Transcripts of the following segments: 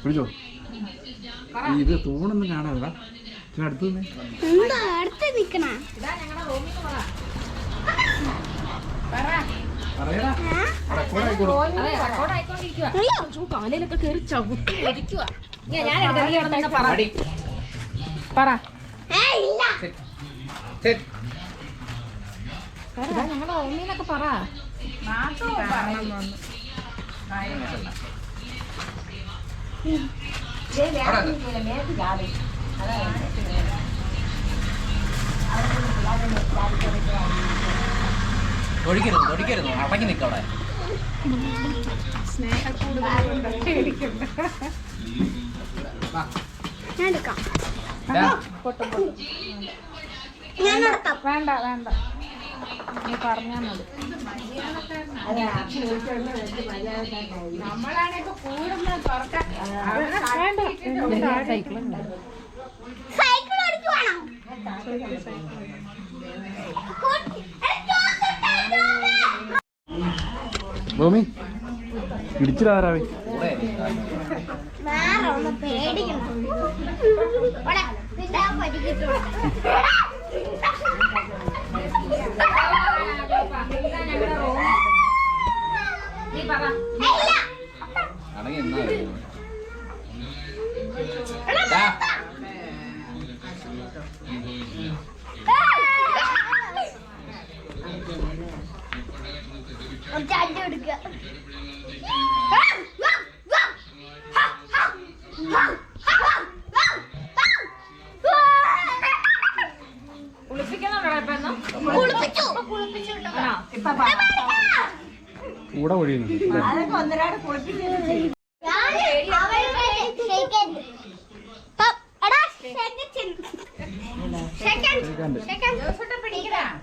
പിടിച്ചോ ഇത് തൂണൊന്നും കാണാതാ അടുത്ത് നിക്കണ? റോമി എന്ന് പറ. ചവിട്ടി ഒതുക്കുക ഞങ്ങളുടെ റോമി എന്നൊക്കെ പറ. തൊഴിക്കരുത് ഒഴിക്കരുത് അടങ്ങി നിൽക്കവിടെ ഞാൻ എടുക്കാം. വേണ്ട വേണ്ട. നീ പറഞ്ഞാൽ മതി. സൈക്കിൾ ഓടിച്ചു വേണം ഭൂമി ഒന്ന് പേടിക്കണം. Yeah. കൂടെ ഒഴിയുന്നു.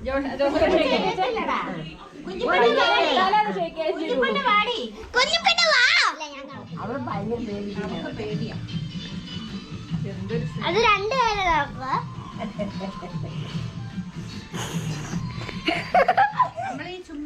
ജോസ് ജോസ് കുഞ്ഞുപിന്നെ വാ അത് രണ്ടുപേരെ നോക്കുക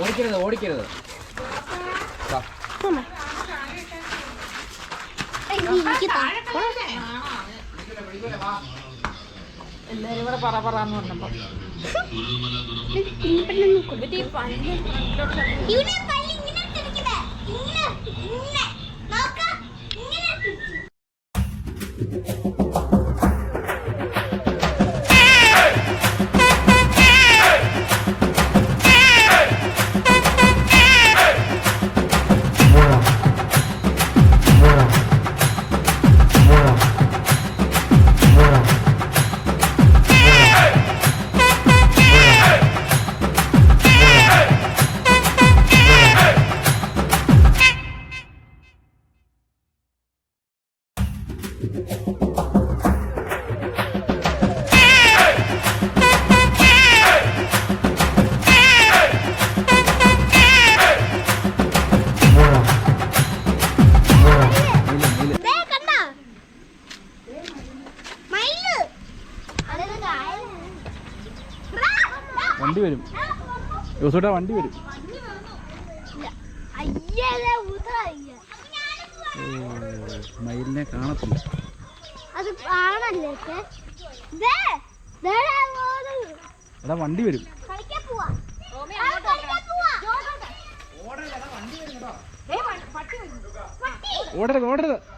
ഓടിക്കരുത് ഓടിക്കരുത്. എല്ലാരും കൂടെ പറ പറയാന്ന് പറഞ്ഞപ്പോ ഇവനെ പല്ല് ഇങ്ങനെ ഇങ്ങനെ വണ്ടി വരും. ജോസൂട്ടാ വണ്ടി വരും. മയിലിനെ കാണത്തില്ല. എടാ വണ്ടി വരും. കളിക്കാൻ പോവാ. ആ, കളിക്കാൻ പോവാ. ഓടരുത് ഓടരുത്.